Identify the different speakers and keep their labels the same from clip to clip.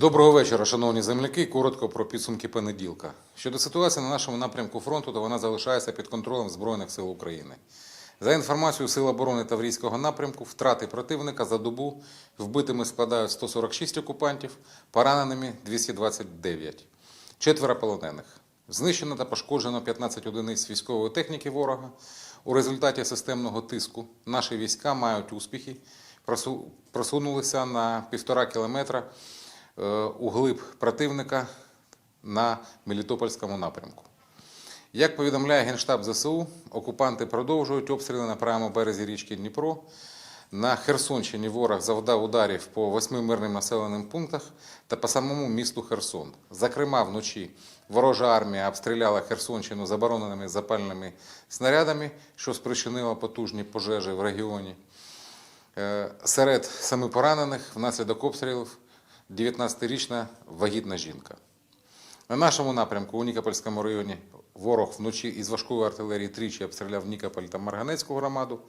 Speaker 1: Доброго вечора, шановні земляки. Коротко про підсумки понеділка. Щодо ситуації на нашому напрямку фронту, то вона залишається під контролем Збройних сил України. За інформацією Сил оборони Таврійського напрямку, втрати противника за добу вбитими складають 146 окупантів, пораненими 229. Четверо полонених. Знищено та пошкоджено 15 одиниць військової техніки ворога. У результаті системного тиску наші війська мають успіхи, просунулися на півтора кілометра у глиб противника на Мелітопольському напрямку. Як повідомляє Генштаб ЗСУ, окупанти продовжують обстріли на правому березі річки Дніпро. На Херсонщині ворог завдав ударів по восьми мирним населеним пунктах та по самому місту Херсон. Зокрема, вночі ворожа армія обстріляла Херсонщину забороненими запальними снарядами, що спричинило потужні пожежі в регіоні. Е, Серед семи поранених внаслідок обстрілів 19-річна вагітна жінка. На нашому напрямку у Нікопольському районі ворог вночі із важкої артилерії тричі обстріляв Нікополь та Марганецьку громаду.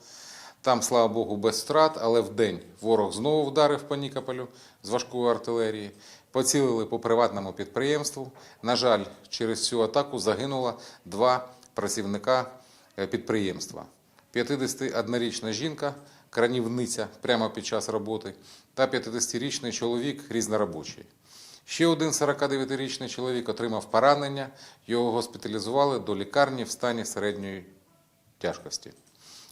Speaker 1: Там, слава Богу, без втрат, але вдень ворог знову вдарив по Нікополю з важкої артилерії. Поцілили по приватному підприємству. На жаль, через цю атаку загинуло два працівника е, підприємства. 51-річна жінка, кранівниця прямо під час роботи, та 50-річний чоловік різноробочий. Ще один 49-річний чоловік отримав поранення, його госпіталізували до лікарні в стані середньої тяжкості.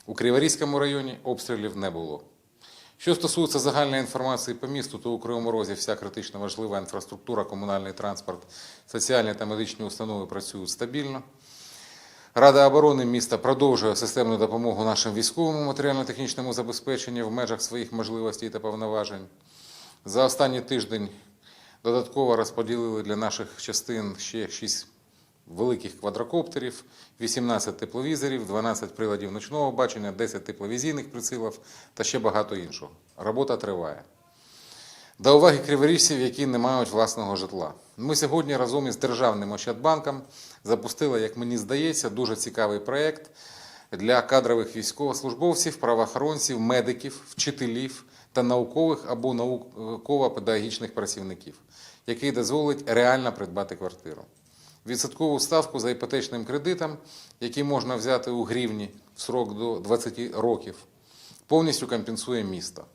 Speaker 1: У Криворізькому районі обстрілів не було. Що стосується загальної інформації по місту, то у Кривому Розі вся критично важлива інфраструктура, комунальний транспорт, соціальні та медичні установи працюють стабільно. Рада оборони міста продовжує системну допомогу нашим військовому матеріально-технічному забезпеченню в межах своїх можливостей та повноважень. За останній тиждень додатково розподілили для наших частин ще 6 великих квадрокоптерів, 18 тепловізорів, 12 приладів ночного бачення, 10 тепловізійних прицілів та ще багато іншого. Робота триває. До уваги криворіжців, які не мають власного житла. Ми сьогодні разом із Державним Ощадбанком запустили, як мені здається, дуже цікавий проєкт для кадрових військовослужбовців, правоохоронців, медиків, вчителів та наукових або науково-педагогічних працівників, який дозволить реально придбати квартиру. Відсоткову ставку за іпотечним кредитом, який можна взяти у гривні в срок до 20 років, повністю компенсує місто.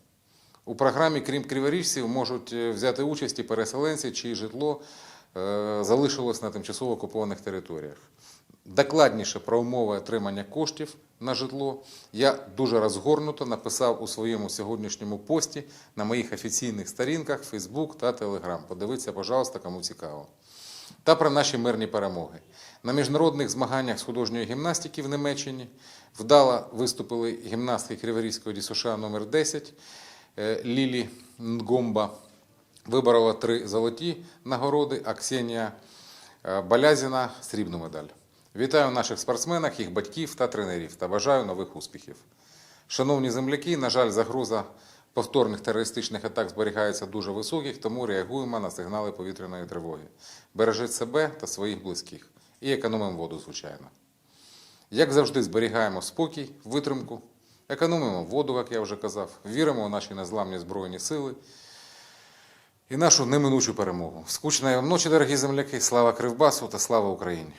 Speaker 1: У програмі, крім криворіжців, можуть е, взяти участь і переселенці, чиє житло е, залишилось на тимчасово окупованих територіях. Докладніше про умови отримання коштів на житло я дуже розгорнуто написав у своєму сьогоднішньому пості на моїх офіційних сторінках Facebook та Telegram. Подивіться, пожалуйста, кому цікаво. Та про наші мирні перемоги. На міжнародних змаганнях з художньої гімнастики в Німеччині вдало виступили гімнастки Криворізького ДЮСШ номер 10 Е, Лілі Нгомба виборола три золоті нагороди, а Ксенія е, Балязіна срібну медаль. Вітаю наших спортсменах, їх батьків та тренерів та бажаю нових успіхів. Шановні земляки, на жаль, загроза повторних терористичних атак зберігається дуже високих, тому реагуємо на сигнали повітряної тривоги. Бережіть себе та своїх близьких і економимо воду, звичайно. Як завжди, зберігаємо спокій, витримку, економимо воду, як я вже казав, віримо в наші незламні Збройні сили і нашу неминучу перемогу. Скучної вам ночі, дорогі земляки, слава Кривбасу та слава Україні!